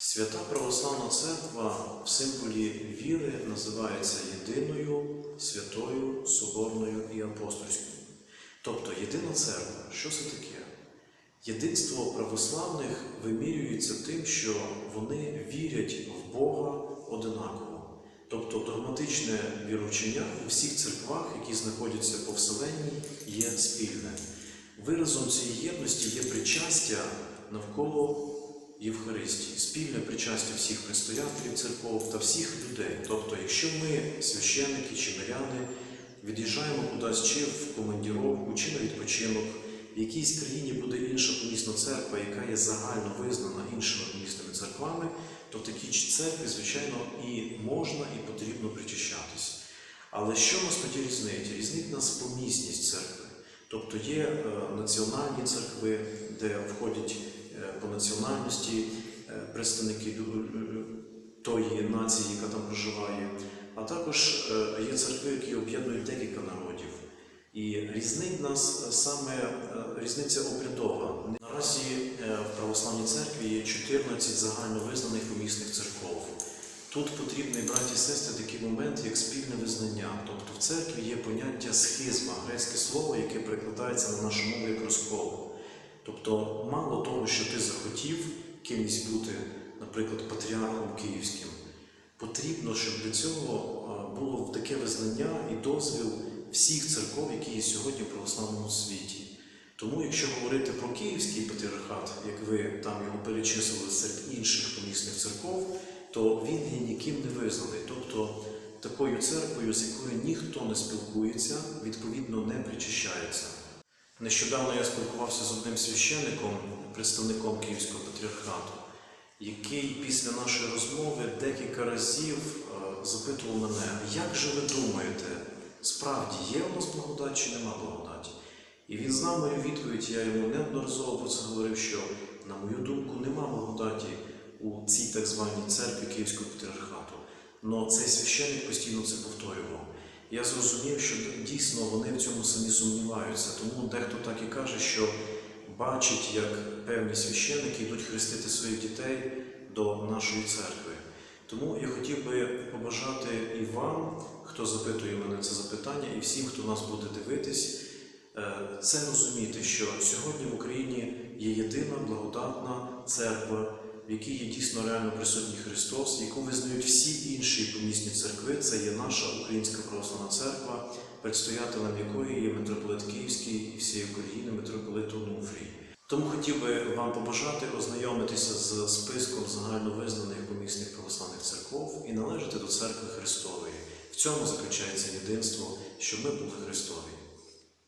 Свята Православна Церква в символі віри називається єдиною, святою, соборною і апостольською. Тобто єдина церква, що це таке? Єдинство православних вимірюється тим, що вони вірять в Бога одинаково. Тобто догматичне віровчення у всіх церквах, які знаходяться по вселенні, є спільне. Виразом цієї єдності є причастя навколо Євхаристії, спільне причастя всіх предстоятелів церков та всіх людей. Тобто, якщо ми, священники чи миряни, від'їжджаємо кудись чи в командіровку, чи на відпочинок, в якійсь країні буде інша помісна церква, яка є загально визнана іншими помісними церквами, то в такій церкві, звичайно, і можна, і потрібно причащатись. Але що нас тоді різнить? Різнить нас помісність церкви. Тобто є е, національні церкви, де входять по національності е, представники лю- тої нації, яка там проживає, а також е, є церкви, які об'єднують декілька народів. І різнить нас е, саме е, різниця обрядова. Наразі е, в православній церкві є 14 загальновизнаних помісних церков. Тут потрібний, браті і сестри, такий момент, як спільне визнання. Тобто в церкві є поняття схизма, грецьке слово, яке перекладається на нашу мову як розкол. Тобто, мало того, що ти захотів кимось бути, наприклад, патріархом київським, потрібно, щоб для цього було таке визнання і дозвіл всіх церков, які є сьогодні в православному світі. Тому, якщо говорити про київський патріархат, як ви там його перечислили серед інших помісних церков, то він є ніким не визнаний. Тобто такою церквою, з якою ніхто не спілкується, відповідно не причащається. Нещодавно я спілкувався з одним священником, представником Київського патріархату, який після нашої розмови декілька разів е, запитував мене, як же ви думаєте, справді є у нас благодать чи нема благодаті? І він знав мою відповідь, я йому неодноразово про це говорив, що, на мою думку, нема благодаті у цій так званій церкві Київського патріархату. Але цей священник постійно це повторював. Я зрозумів, що дійсно вони в цьому самі сумніваються. Тому дехто так і каже, що бачить, як певні священники йдуть хрестити своїх дітей до нашої церкви. Тому я хотів би побажати і вам, хто запитує мене це запитання, і всім, хто нас буде дивитись, е, це розуміти, що сьогодні в Україні є єдина благодатна церква, в якій є дійсно реально присутній Христос, яку визнають всі інші помісні церкви. Це є наша Українська православна церква, предстоятелем якої є митрополит Київський і всієї України, митрополит Онуфрій. Тому хотів би вам побажати ознайомитися з списком загальновизнаних помісних православних церков і належати до церкви Христової. В цьому заключається єдинство, що ми були Христові.